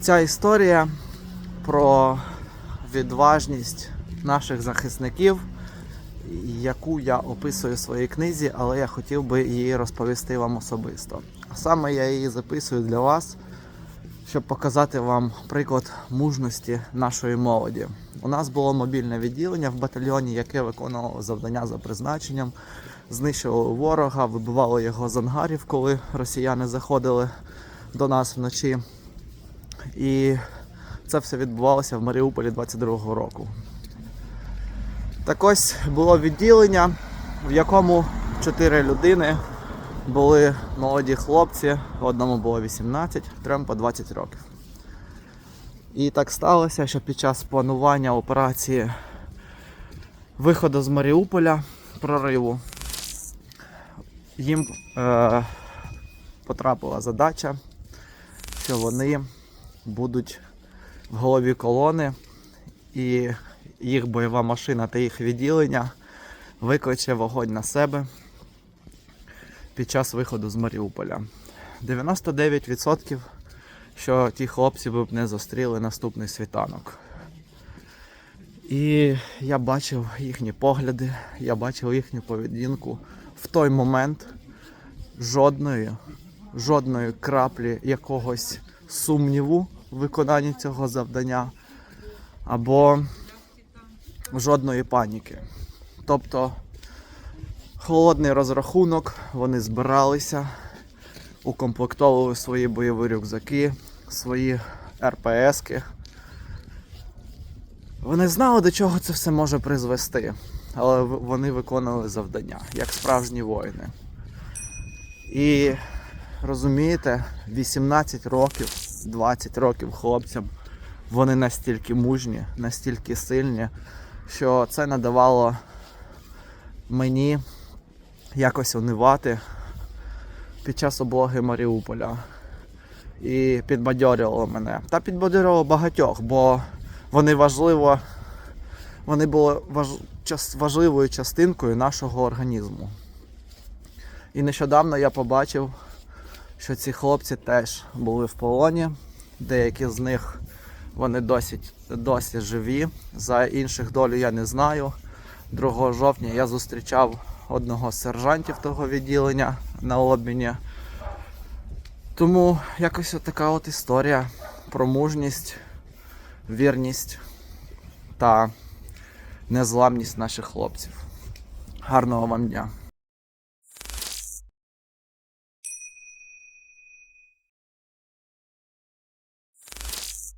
Ця історія про відважність наших захисників, яку я описую в своїй книзі, але я хотів би її розповісти вам особисто. Саме я її записую для вас, щоб показати вам приклад мужності нашої молоді. У нас було мобільне відділення в батальйоні, яке виконувало завдання за призначенням, знищувало ворога, вибивало його з ангарів, коли росіяни заходили до нас вночі. І це все відбувалося в Маріуполі 22-го року. Так ось було відділення, в якому чотири людини були молоді хлопці, одному було 18, трьом по 20 років. І так сталося, що під час планування операції виходу з Маріуполя, прориву, їм е, потрапила задача, що вони будуть в голові колони, і їх бойова машина та їх відділення викличе вогонь на себе під час виходу з Маріуполя. 99% що ті хлопці б не зустріли наступний світанок. І я бачив їхні погляди, я бачив їхню поведінку. В той момент жодної, жодної краплі якогось сумніву виконанні цього завдання або жодної паніки. Тобто холодний розрахунок, вони збиралися, укомплектовували свої бойові рюкзаки, свої РПСки. Вони знали, до чого це все може призвести, але вони виконували завдання, як справжні воїни. І розумієте, 18 років, 20 років хлопцям, вони настільки мужні, настільки сильні, що це надавало мені якось унивати під час облоги Маріуполя. І підбадьорювало мене. Та підбадьорювало багатьох, бо вони важливо, вони були важ, час, важливою частинкою нашого організму. І нещодавно я побачив, що ці хлопці теж були в полоні. Деякі з них вони досі, досі живі. За інших долю я не знаю. 2 жовтня я зустрічав одного з сержантів того відділення на обміні. Тому якось така от історія про мужність, вірність та незламність наших хлопців. Гарного вам дня!